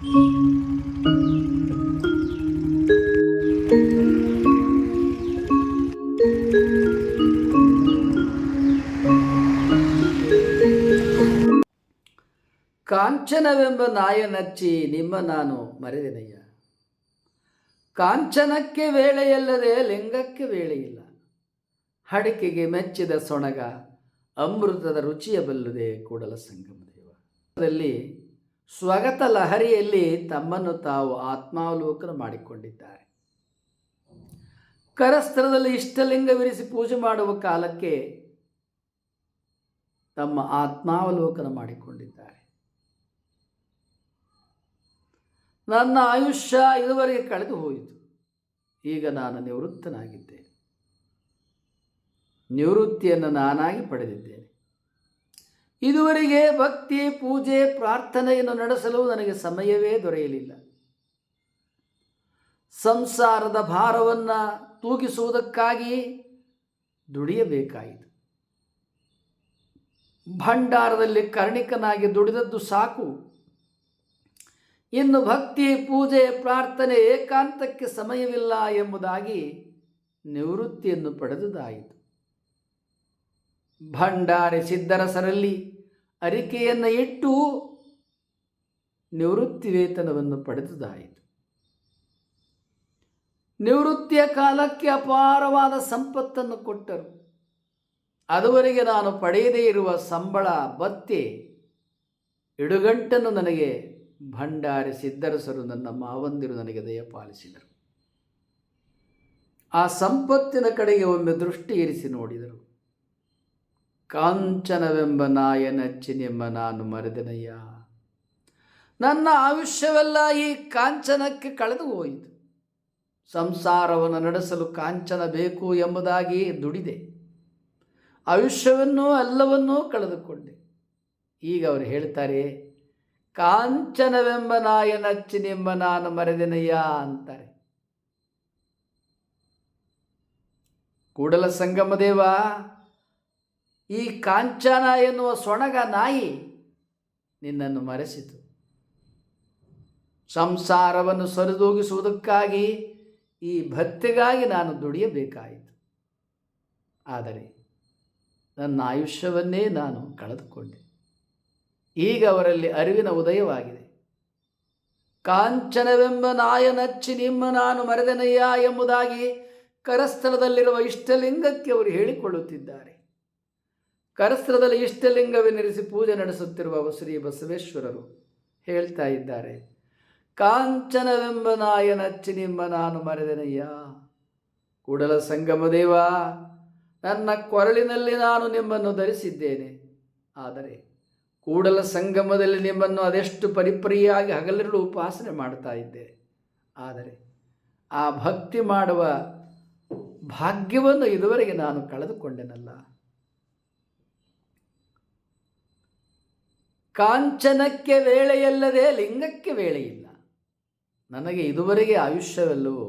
ಕಾಂಚನವೆಂಬ ನಾಯನಚ್ಚಿ ನಿಮ್ಮ ನಾನು ಮರೆದೆನಯ್ಯ. ಕಾಂಚನಕ್ಕೆ ವೇಳೆಯಲ್ಲದೆ ಲಿಂಗಕ್ಕೆ ವೇಳೆಯಿಲ್ಲ. ಹಡಿಕೆಗೆ ಮೆಚ್ಚಿದ ಸೊಣಗ, ಅಮೃತದ ರುಚಿಯ ಬಲ್ಲದೆ ಕೂಡಲ ಸಂಗಮ ದೇವ ಸ್ವಗತ ಲಹರಿಯಲ್ಲಿ ತಮ್ಮನ್ನು ತಾವು ಆತ್ಮಾವಲೋಕನ ಮಾಡಿಕೊಂಡಿದ್ದಾರೆ. ಕರಸ್ಥಳದಲ್ಲಿ ಇಷ್ಟಲಿಂಗವಿರಿಸಿ ಪೂಜೆ ಮಾಡುವ ಕಾಲಕ್ಕೆ ತಮ್ಮ ಆತ್ಮಾವಲೋಕನ ಮಾಡಿಕೊಂಡಿದ್ದಾರೆ. ನನ್ನ ಆಯುಷ್ಯ ಇದುವರೆಗೆ ಕಳೆದು ಹೋಯಿತು. ಈಗ ನಾನು ನಿವೃತ್ತನಾಗಿದ್ದೇನೆ. ನಿವೃತ್ತಿಯನ್ನು ನಾನಾಗಿ ಪಡೆದಿದ್ದೇನೆ. ಇದುವರೆಗೆ ಭಕ್ತಿ, ಪೂಜೆ, ಪ್ರಾರ್ಥನೆಯನ್ನು ನಡೆಸಲು ನನಗೆ ಸಮಯವೇ ದೊರೆಯಲಿಲ್ಲ. ಸಂಸಾರದ ಭಾರವನ್ನು ತೂಗಿಸುವುದಕ್ಕಾಗಿ ದುಡಿಯಬೇಕಾಯಿತು. ಭಂಡಾರದಲ್ಲಿ ಕರ್ಣಿಕನಾಗಿ ದುಡಿದದ್ದು ಸಾಕು. ಇನ್ನು ಭಕ್ತಿ, ಪೂಜೆ, ಪ್ರಾರ್ಥನೆ ಏಕಾಂತಕ್ಕೆ ಸಮಯವಿಲ್ಲ ಎಂಬುದಾಗಿ ನಿವೃತ್ತಿಯನ್ನು ಪಡೆದುದಾಯಿತು. ಭಂಡಾರಿ ಸಿದ್ಧರಸರಲ್ಲಿ ಅರಿಕೆಯನ್ನು ಇಟ್ಟು ನಿವೃತ್ತಿ ವೇತನವನ್ನು ಪಡೆದುದಾಯಿತು. ನಿವೃತ್ತಿಯ ಕಾಲಕ್ಕೆ ಅಪಾರವಾದ ಸಂಪತ್ತನ್ನು ಕೊಟ್ಟರು. ಅದುವರೆಗೆ ನಾನು ಪಡೆಯದೇ ಇರುವ ಸಂಬಳ ಬತ್ತೆ ಇಡುಗಂಟನ್ನು ನನಗೆ ಭಂಡಾರಿ ಸಿದ್ಧರಸರು ನನ್ನ ಮಾವಂದಿರು ನನಗೆ ದಯಪಾಲಿಸಿದರು. ಆ ಸಂಪತ್ತಿನ ಕಡೆಗೆ ಒಮ್ಮೆ ದೃಷ್ಟಿ ಇರಿಸಿ ನೋಡಿದರು. ಕಾಂಚನವೆಂಬ ನಾಯ ನಿಮ್ಮ ನಾನು ಮರೆದನಯ್ಯ. ನನ್ನ ಆಯುಷ್ಯವೆಲ್ಲ ಈ ಕಾಂಚನಕ್ಕೆ ಕಳೆದು ಹೋಯಿತು. ಸಂಸಾರವನ್ನು ನಡೆಸಲು ಕಾಂಚನ ಬೇಕು ಎಂಬುದಾಗಿ ದುಡಿದೆ. ಆಯುಷ್ಯವನ್ನೂ ಎಲ್ಲವನ್ನೂ ಕಳೆದುಕೊಂಡೆ. ಈಗ ಅವರು ಹೇಳ್ತಾರೆ, ಕಾಂಚನವೆಂಬ ನಾಯ ನಚ್ಚಿನೆಂಬ ನಾನು ಮರೆದನಯ್ಯ ಅಂತಾರೆ. ಕೂಡಲ ಸಂಗಮ ದೇವ ಈ ಕಾಂಚನ ಎನ್ನುವ ಸೊಣಗ ನಾಯಿ ನಿನ್ನನ್ನು ಮರೆಸಿತು. ಸಂಸಾರವನ್ನು ಸರಿದೂಗಿಸುವುದಕ್ಕಾಗಿ ಈ ಭತ್ತೆಗಾಗಿ ನಾನು ದುಡಿಯಬೇಕಾಯಿತು. ಆದರೆ ನನ್ನ ಆಯುಷ್ಯವನ್ನೇ ನಾನು ಕಳೆದುಕೊಂಡೆ. ಈಗ ಅವರಲ್ಲಿ ಅರಿವಿನ ಉದಯವಾಗಿದೆ. ಕಾಂಚನವೆಂಬ ನಾಯನಚ್ಚಿ ನಿಮ್ಮ ನಾನು ಮರೆದನಯ್ಯ ಎಂಬುದಾಗಿ ಕರಸ್ಥಳದಲ್ಲಿರುವ ಇಷ್ಟಲಿಂಗಕ್ಕೆ ಅವರು ಹೇಳಿಕೊಳ್ಳುತ್ತಿದ್ದಾರೆ. ಕರಸ್ಥಳದಲ್ಲಿ ಇಷ್ಟಲಿಂಗವೆನಿರಿಸಿ ಪೂಜೆ ನಡೆಸುತ್ತಿರುವ ಶ್ರೀ ಬಸವೇಶ್ವರರು ಹೇಳ್ತಾ ಇದ್ದಾರೆ, ಕಾಂಚನವೆಂಬ ನಾಯನಚ್ಚಿ ನಿಮ್ಮ ನಾನು ಮರೆದೆನಯ್ಯ. ಕೂಡಲ ಸಂಗಮದೇವ ನನ್ನ ಕೊರಳಿನಲ್ಲಿ ನಾನು ನಿಮ್ಮನ್ನು ಧರಿಸಿದ್ದೇನೆ. ಆದರೆ ಕೂಡಲ ಸಂಗಮದಲ್ಲಿ ನಿಮ್ಮನ್ನು ಅದೆಷ್ಟು ಪರಿಪ್ರಿಯಾಗಿ ಹಗಲಿರಲು ಉಪಾಸನೆ ಮಾಡ್ತಾ ಇದ್ದೆ. ಆದರೆ ಆ ಭಕ್ತಿ ಮಾಡುವ ಭಾಗ್ಯವನ್ನು ಇದುವರೆಗೆ ನಾನು ಕಳೆದುಕೊಂಡೆನಲ್ಲ. ಕಾಂಚನಕ್ಕೆ ವೇಳೆಯಲ್ಲದೆ ಲಿಂಗಕ್ಕೆ ವೇಳೆಯಿಲ್ಲ. ನನಗೆ ಇದುವರೆಗೆ ಆಯುಷ್ಯವೆಲ್ಲವೂ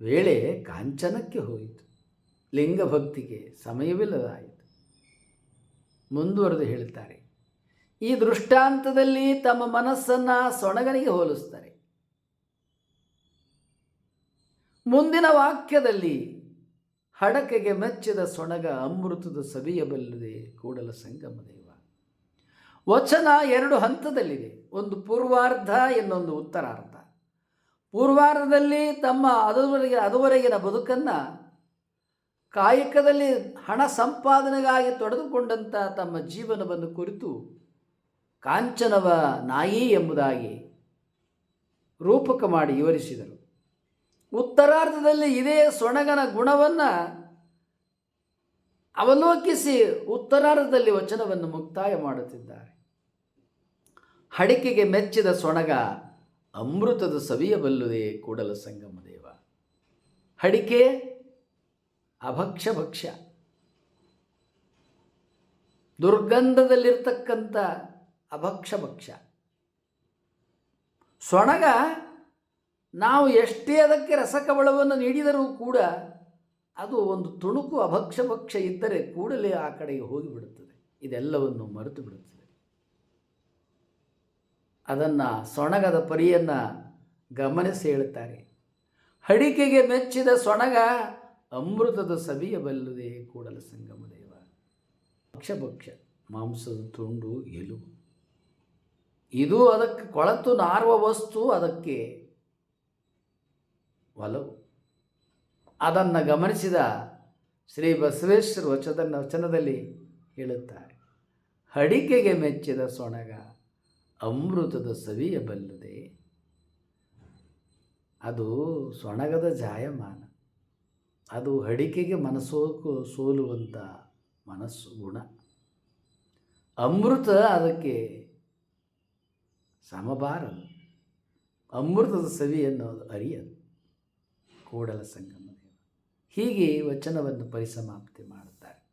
ವೇಳೆ ಕಾಂಚನಕ್ಕೆ ಹೋಯಿತು. ಲಿಂಗ ಭಕ್ತಿಗೆ ಸಮಯವಿಲ್ಲದಾಯಿತು. ಮುಂದುವರೆದು ಹೇಳುತ್ತಾರೆ. ಈ ದೃಷ್ಟಾಂತದಲ್ಲಿ ತಮ್ಮ ಮನಸ್ಸನ್ನು ಸೊಣಗನಿಗೆ ಹೋಲಿಸ್ತಾರೆ ಮುಂದಿನ ವಾಕ್ಯದಲ್ಲಿ ಹಡಕೆಗೆ ಮೆಚ್ಚಿದ ಸೊಣಗ ಅಮೃತದ ಸವಿಯಬಲ್ಲದೆ ಕೂಡಲ ಸಂಗಮ ದೇವ ವಚನ ಎರಡು ಹಂತದಲ್ಲಿದೆ. ಒಂದು ಪೂರ್ವಾರ್ಧ ಇನ್ನೊಂದು ಉತ್ತರಾರ್ಧ. ಪೂರ್ವಾರ್ಧದಲ್ಲಿ ತಮ್ಮ ಅದುವರೆಗೆ ಅದುವರೆಗಿನ ಬದುಕನ್ನು ಕಾಯಕದಲ್ಲಿ ಹಣ ಸಂಪಾದನೆಗಾಗಿ ತೊಡೆದುಕೊಂಡಂಥ ತಮ್ಮ ಜೀವನವನ್ನು ಕುರಿತು ಕಾಂಚನವ ನಾಯಿ ಎಂಬುದಾಗಿ ರೂಪಕ ಮಾಡಿ ವಿವರಿಸಿದರು. ಉತ್ತರಾರ್ಧದಲ್ಲಿ ಇದೇ ಸೊಣಗನ ಗುಣವನ್ನು ಅವಲೋಕಿಸಿ ಉತ್ತರಾರ್ಧದಲ್ಲಿ ವಚನವನ್ನು ಮುಕ್ತಾಯ ಮಾಡುತ್ತಿದ್ದಾರೆ. ಹಡಿಕೆಗೆ ಮೆಚ್ಚಿದ ಸೊಣಗ ಅಮೃತದ ಸವಿಯಬಲ್ಲುದೇ ಕೂಡಲ ಸಂಗಮ ದೇವ. ಹಡಿಕೆ ಅಭಕ್ಷ ಭಕ್ಷ್ಯ ದುರ್ಗಂಧದಲ್ಲಿರ್ತಕ್ಕಂಥ ಅಭಕ್ಷ ಭಕ್ಷ್ಯ ಸೊಣಗ ನಾವು ಎಷ್ಟೇ ಅದಕ್ಕೆ ರಸಕವಳವನ್ನು ನೀಡಿದರೂ ಕೂಡ ಅದು ಒಂದು ತುಣುಕು ಅಭಕ್ಷ ಭಕ್ಷ್ಯ ಇದ್ದರೆ ಕೂಡಲೇ ಆ ಕಡೆಗೆ ಹೋಗಿಬಿಡುತ್ತದೆ. ಇದೆಲ್ಲವನ್ನು ಮರೆತು ಬಿಡುತ್ತದೆ ಅದನ್ನು ಸೊಣಗದ ಪರಿಯನ್ನು ಗಮನಿಸಿ ಹೇಳುತ್ತಾರೆ. ಹಡಿಕೆಗೆ ಮೆಚ್ಚಿದ ಸೊಣಗ ಅಮೃತದ ಸವಿಯಬಲ್ಲದೆ ಕೂಡಲ ಸಂಗಮ ದೇವ. ಭಕ್ಷ ಮಾಂಸದ ತುಂಡು ಎಲುವು ಇದು ಅದಕ್ಕೆ ಕೊಳತು ನಾರುವ ವಸ್ತು, ಅದಕ್ಕೆ ಒಲವು. ಅದನ್ನು ಗಮನಿಸಿದ ಶ್ರೀ ಬಸವೇಶ್ವರ ವಚನ ವಚನದಲ್ಲಿ ಹೇಳುತ್ತಾರೆ. ಹಡಿಕೆಗೆ ಮೆಚ್ಚಿದ ಸೊಣಗ ಅಮೃತದ ಸವಿಯಬಲ್ಲದೆ ಅದು ಸೊಣಗದ ಜಾಯಮಾನ. ಅದು ಅಡಿಕೆಗೆ ಮನಸ್ಸೋಕು ಸೋಲುವಂಥ ಮನಸ್ಸು ಗುಣ. ಅಮೃತ ಅದಕ್ಕೆ ಸಮಬಾರದು. ಅಮೃತದ ಸವಿ ಅನ್ನೋದು ಅರಿಯದು. ಕೂಡಲ ಸಂಗಮ ಹೀಗೆ ವಚನವನ್ನು ಪರಿಸಮಾಪ್ತಿ ಮಾಡುತ್ತಾರೆ.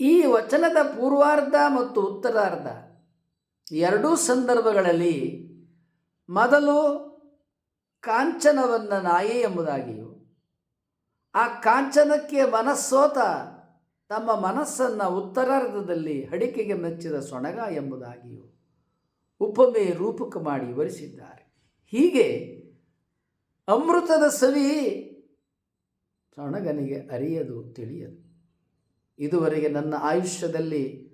ಈ ವಚನದ ಪೂರ್ವಾರ್ಧ ಮತ್ತು ಉತ್ತರಾರ್ಧ ಎರಡೂ ಸಂದರ್ಭಗಳಲ್ಲಿ ಮೊದಲು ಕಾಂಚನವನ್ನು ನಾಯಿ ಎಂಬುದಾಗಿಯೂ, ಆ ಕಾಂಚನಕ್ಕೆ ಮನಸ್ಸೋತ ತಮ್ಮ ಮನಸ್ಸನ್ನು ಉತ್ತರಾರ್ಧದಲ್ಲಿ ಅಡಿಕೆಗೆ ಮೆಚ್ಚಿದ ಸೊಣಗ ಎಂಬುದಾಗಿಯೂ ಉಪಮೆ ರೂಪಕ ಮಾಡಿ ವರಿಸಿದ್ದಾರೆ ಹೀಗೆ ಅಮೃತದ ಸವಿ ಸೊಣಗನಿಗೆ ಅರಿಯದು ತಿಳಿಯದು. ಇದುವರೆಗೆ ನನ್ನ ಆಯುಷ್ಯದಲ್ಲಿ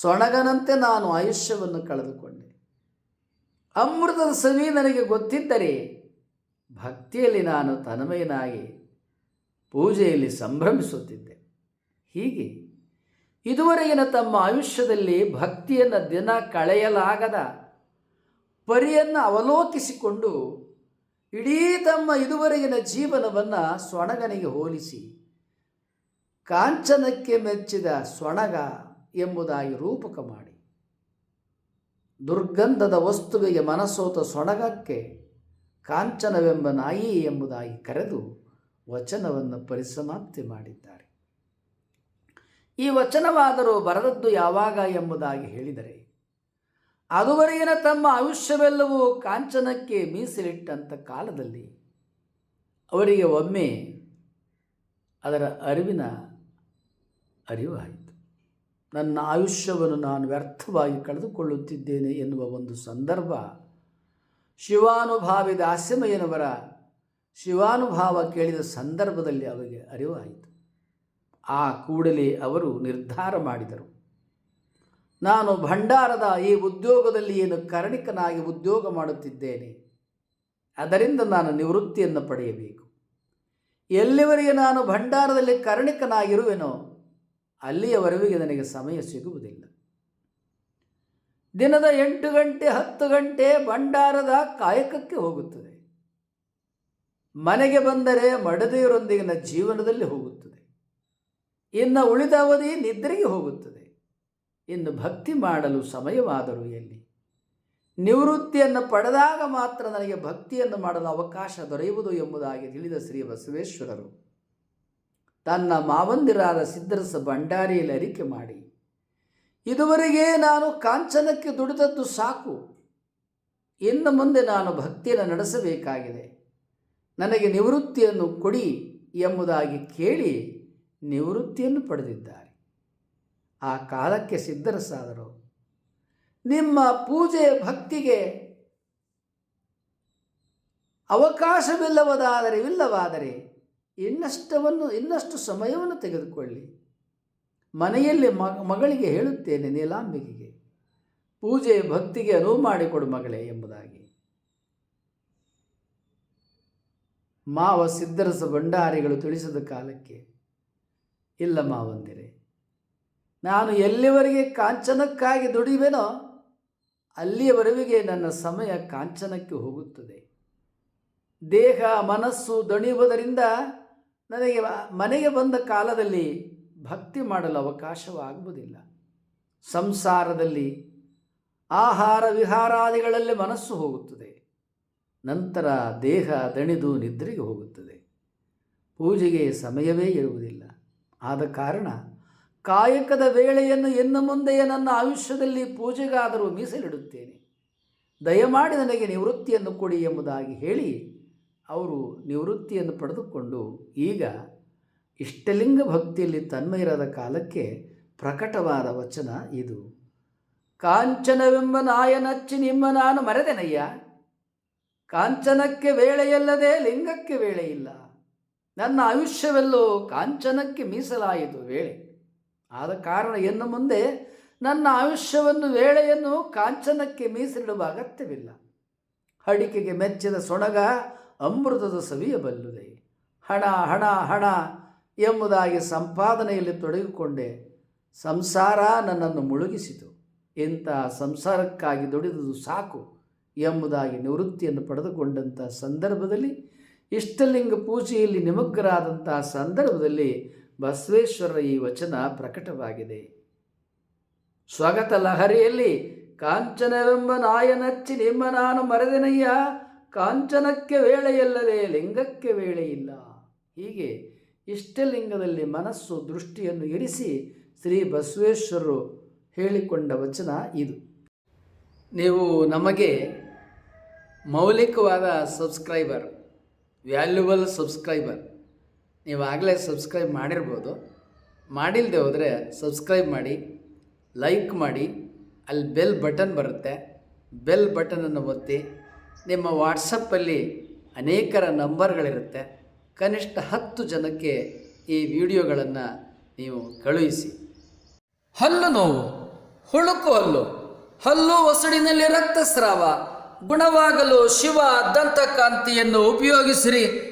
ಸೊಣಗನಂತೆ ನಾನು ಆಯುಷ್ಯವನ್ನು ಕಳೆದುಕೊಂಡೆ. ಅಮೃತದ ಸವಿ ನನಗೆ ಗೊತ್ತಿದ್ದರೆ ಭಕ್ತಿಯಲ್ಲಿ ನಾನು ತನ್ಮಯನಾಗಿ ಪೂಜೆಯಲ್ಲಿ ಸಂಭ್ರಮಿಸುತ್ತಿದ್ದೆ. ಹೀಗೆ ಇದುವರೆಗಿನ ತಮ್ಮ ಆಯುಷ್ಯದಲ್ಲಿ ಭಕ್ತಿಯನ್ನು ದಿನ ಕಳೆಯಲಾಗದ ಪರಿಯನ್ನು ಅವಲೋಕಿಸಿಕೊಂಡು ಇಡೀ ತಮ್ಮ ಇದುವರೆಗಿನ ಜೀವನವನ್ನು ಸೊಣಗನಿಗೆ ಹೋಲಿಸಿ ಕಾಂಚನಕ್ಕೆ ಮೆಚ್ಚಿದ ಸೊಣಗ ಎಂಬುದಾಗಿ ರೂಪಕ ಮಾಡಿ. ದುರ್ಗಂಧದ ವಸ್ತುವಿಗೆ ಮನಸೋತ ಸೊಣಗಕ್ಕೆ ಕಾಂಚನವೆಂಬ ನಾಯಿ ಎಂಬುದಾಗಿ ಕರೆದು ವಚನವನ್ನು ಪರಿಸಮಾಪ್ತಿ ಮಾಡಿದ್ದಾರೆ. ಈ ವಚನವಾದರೂ ಬರದದ್ದು ಯಾವಾಗ ಎಂಬುದಾಗಿ ಹೇಳಿದರೆ, ಅದುವರೆಗಿನ ತಮ್ಮ ಆಯುಷ್ಯವೆಲ್ಲವೂ ಕಾಂಚನಕ್ಕೆ ಮೀಸಲಿಟ್ಟಂಥ ಕಾಲದಲ್ಲಿ ಅವರಿಗೆ ಒಮ್ಮೆ ಅದರ ಅರಿವಿನ ಅರಿವಾಯಿತು. ನನ್ನ ಆಯುಷ್ಯವನ್ನು ನಾನು ವ್ಯರ್ಥವಾಗಿ ಕಳೆದುಕೊಳ್ಳುತ್ತಿದ್ದೇನೆ ಎನ್ನುವ ಒಂದು ಸಂದರ್ಭ ಶಿವಾನುಭಾವಿ ದಾಸ್ಯಮಯ್ಯನವರ ಶಿವಾನುಭಾವ ಕೇಳಿದ ಸಂದರ್ಭದಲ್ಲಿ ಅವರಿಗೆ ಅರಿವಾಯಿತು. ಆ ಕೂಡಲೇ ಅವರು ನಿರ್ಧಾರ ಮಾಡಿದರು. ನಾನು ಭಂಡಾರದ ಈ ಉದ್ಯೋಗದಲ್ಲಿ ಏನು ಕರ್ಣಿಕನಾಗಿ ಉದ್ಯೋಗ ಮಾಡುತ್ತಿದ್ದೇನೆ, ಅದರಿಂದ ನಾನು ನಿವೃತ್ತಿಯನ್ನು ಪಡೆಯಬೇಕು. ಎಲ್ಲಿವರೆಗೆ ನಾನು ಭಂಡಾರದಲ್ಲಿ ಕರ್ಣಿಕನಾಗಿರುವೆನೋ ಅಲ್ಲಿಯವರೆಗೆ ನನಗೆ ಸಮಯ ಸಿಗುವುದಿಲ್ಲ. ದಿನದ ಎಂಟು ಗಂಟೆ, ಹತ್ತು ಗಂಟೆ ಭಂಡಾರದ ಕಾಯಕಕ್ಕೆ ಹೋಗುತ್ತದೆ. ಮನೆಗೆ ಬಂದರೆ ಮಡದೆಯರೊಂದಿಗಿನ ಜೀವನದಲ್ಲಿ ಹೋಗುತ್ತದೆ. ಇನ್ನು ಉಳಿದ ಅವಧಿ ನಿದ್ರೆಗೆ ಹೋಗುತ್ತದೆ. ಇನ್ನು ಭಕ್ತಿ ಮಾಡಲು ಸಮಯವಾದರೂ ಎಲ್ಲಿ? ನಿವೃತ್ತಿಯನ್ನು ಪಡೆದಾಗ ಮಾತ್ರ ನನಗೆ ಭಕ್ತಿಯನ್ನು ಮಾಡಲು ಅವಕಾಶ ದೊರೆಯುವುದು ಎಂಬುದಾಗಿ ತಿಳಿದ ಶ್ರೀ ಬಸವೇಶ್ವರರು. ತನ್ನ ಮಾವಂದಿರಾದ ಸಿದ್ಧರಸ ಭಂಡಾರಿಯಲ್ಲಿ ಅರಿಕೆ ಮಾಡಿ, ಇದುವರೆಗೆ ನಾನು ಕಾಂಚನಕ್ಕೆ ದುಡಿದದ್ದು ಸಾಕು. ಇನ್ನು ಮುಂದೆ ನಾನು ಭಕ್ತಿಯನ್ನು ನಡೆಸಬೇಕಾಗಿದೆ. ನನಗೆ ನಿವೃತ್ತಿಯನ್ನು ಕೊಡಿ ಎಂಬುದಾಗಿ ಕೇಳಿ ನಿವೃತ್ತಿಯನ್ನು ಪಡೆದಿದ್ದಾರೆ. ಆ ಕಾಲಕ್ಕೆ ಸಿದ್ಧರಸಾದರು, ನಿಮ್ಮ ಪೂಜೆ ಭಕ್ತಿಗೆ ಅವಕಾಶವಿಲ್ಲವದಾದರೆ ಇಲ್ಲವಾದರೆ ಇನ್ನಷ್ಟವನ್ನು, ಇನ್ನಷ್ಟು ಸಮಯವನ್ನು ತೆಗೆದುಕೊಳ್ಳಿ. ಮನೆಯಲ್ಲಿ ಮಗಳಿಗೆ ಹೇಳುತ್ತೇನೆ, ನೀಲಾಂಬಿಕೆಗೆ, ಪೂಜೆ ಭಕ್ತಿಗೆ ಅನುವು ಮಾಡಿಕೊಡು ಮಗಳೇ ಎಂಬುದಾಗಿ. ಮಾವ ಸಿದ್ಧರಸ ಭಂಡಾರಿಗಳು ತಿಳಿಸಿದ ಕಾಲಕ್ಕೆ, ಇಲ್ಲ ಮಾವಂದಿರೆ, ನಾನು ಎಲ್ಲಿವರೆಗೆ ಕಾಂಚನಕ್ಕಾಗಿ ದುಡಿವೆನೋ ಅಲ್ಲಿಯವರೆಗೆ ನನ್ನ ಸಮಯ ಕಾಂಚನಕ್ಕೆ ಹೋಗುತ್ತದೆ. ದೇಹ, ಮನಸ್ಸು ದಣಿಯುವುದರಿಂದ ನನಗೆ ಮನೆಗೆ ಬಂದ ಕಾಲದಲ್ಲಿ ಭಕ್ತಿ ಮಾಡಲು ಅವಕಾಶವಾಗುವುದಿಲ್ಲ. ಸಂಸಾರದಲ್ಲಿ ಆಹಾರ ವಿಹಾರಾದಿಗಳಲ್ಲಿ ಮನಸ್ಸು ಹೋಗುತ್ತದೆ. ನಂತರ ದೇಹ ದಣಿದು ನಿದ್ರೆಗೆ ಹೋಗುತ್ತದೆ. ಪೂಜೆಗೆ ಸಮಯವೇ ಇರುವುದಿಲ್ಲ. ಆದ ಕಾರಣ ಕಾಯಕದ ವೇಳೆಯನ್ನು ಇನ್ನು ಮುಂದೆಯೇ ನನ್ನ ಆಯುಷ್ಯದಲ್ಲಿ ಪೂಜೆಗಾದರೂ ಮೀಸಲಿಡುತ್ತೇನೆ. ದಯಮಾಡಿ ನನಗೆ ನಿವೃತ್ತಿಯನ್ನು ಕೊಡಿ ಎಂಬುದಾಗಿ ಹೇಳಿ ಅವರು ನಿವೃತ್ತಿಯನ್ನು ಪಡೆದುಕೊಂಡು ಈಗ ಇಷ್ಟಲಿಂಗ ಭಕ್ತಿಯಲ್ಲಿ ತನ್ಮಯರಾದ ಕಾಲಕ್ಕೆ ಪ್ರಕಟವಾದ ವಚನ ಇದು. ಕಾಂಚನವೆಂಬ ನಾಯನಚ್ಚಿ ನಿಮ್ಮ ನಾನು ಮರೆದೆನಯ್ಯ? ಕಾಂಚನಕ್ಕೆ ವೇಳೆಯಲ್ಲದೆ ಲಿಂಗಕ್ಕೆ ವೇಳೆ ಇಲ್ಲ ನನ್ನ ಆಯುಷ್ಯವೆಲ್ಲೋ ಕಾಂಚನಕ್ಕೆ ಮೀಸಲಾಯಿತು ವೇಳೆ. ಆದ ಕಾರಣ ಎನ್ನು ಮುಂದೆ ನನ್ನ ಆಯುಷ್ಯವನ್ನು ವೇಳೆಯನ್ನು ಕಾಂಚನಕ್ಕೆ ಮೀಸಲಿಡುವ ಅಗತ್ಯವಿಲ್ಲ. ಅಡಿಕೆಗೆ ಮೆಚ್ಚಿದ ಸೊಣಗ ಅಮೃತದ ಸವಿಯಬಲ್ಲುದೆ ಹಣ ಹಣ ಹಣ ಎಂಬುದಾಗಿ ಸಂಪಾದನೆಯಲ್ಲಿ ತೊಡಗಿಕೊಂಡೆ. ಸಂಸಾರ ನನ್ನನ್ನು ಮುಳುಗಿಸಿತು. ಇಂಥ ಸಂಸಾರಕ್ಕಾಗಿ ದುಡಿದುದು ಸಾಕು ಎಂಬುದಾಗಿ ನಿವೃತ್ತಿಯನ್ನು ಪಡೆದುಕೊಂಡಂಥ ಸಂದರ್ಭದಲ್ಲಿ ಇಷ್ಟಲಿಂಗ ಪೂಜೆಯಲ್ಲಿ ನಿಮಗ್ಗರಾದಂತಹ ಸಂದರ್ಭದಲ್ಲಿ ಬಸವೇಶ್ವರರ ಈ ವಚನ ಪ್ರಕಟವಾಗಿದೆ. ಸ್ವಗತ ಲಹರಿಯಲ್ಲಿ ಕಾಂಚನವೆಂಬ ನಾಯನಚ್ಚಿ ನಿಮ್ಮ ನಾನು ಮರೆದೆನಯ್ಯ? ಕಾಂಚನಕ್ಕೆ ವೇಳೆಯಲ್ಲದೆ, ಲಿಂಗಕ್ಕೆ ವೇಳೆ ಇಲ್ಲ ಹೀಗೆ ಇಷ್ಟಲಿಂಗದಲ್ಲಿ ಮನಸ್ಸು, ದೃಷ್ಟಿಯನ್ನು ಇರಿಸಿ ಶ್ರೀ ಬಸವೇಶ್ವರರು ಹೇಳಿಕೊಂಡ ವಚನ ಇದು. ನೀವು ನಮಗೆ ಮೌಲಿಕವಾದ ಸಬ್ಸ್ಕ್ರೈಬರ್, ವ್ಯಾಲ್ಯೂಬಲ್ ಸಬ್ಸ್ಕ್ರೈಬರ್ ನೀವು ಆಗಲೇ ಸಬ್ಸ್ಕ್ರೈಬ್ ಮಾಡಿರ್ಬೋದು. ಮಾಡಿಲ್ಲದೆ ಹೋದರೆ ಸಬ್ಸ್ಕ್ರೈಬ್ ಮಾಡಿ, ಲೈಕ್ ಮಾಡಿ, ಅಲ್ಲಿ ಬೆಲ್ ಬಟನ್ ಬರುತ್ತೆ. ಬೆಲ್ ಬಟನನ್ನು ಒತ್ತಿ ನಿಮ್ಮ ವಾಟ್ಸಪ್ಪಲ್ಲಿ ಅನೇಕರ ನಂಬರ್ಗಳಿರುತ್ತೆ. ಕನಿಷ್ಠ ಹತ್ತು ಜನಕ್ಕೆ ಈ ವಿಡಿಯೋಗಳನ್ನು ನೀವು ಕಳುಹಿಸಿ. ಹಲ್ಲು ನೋವು, ಹುಳುಕು ಹಲ್ಲು ಹಲ್ಲು ಒಸಡಿನಲ್ಲಿ ರಕ್ತಸ್ರಾವ, ಗುಣವಾಗಲು ಶಿವ ದಂತಕಾಂತಿಯನ್ನು ಉಪಯೋಗಿಸಿರಿ.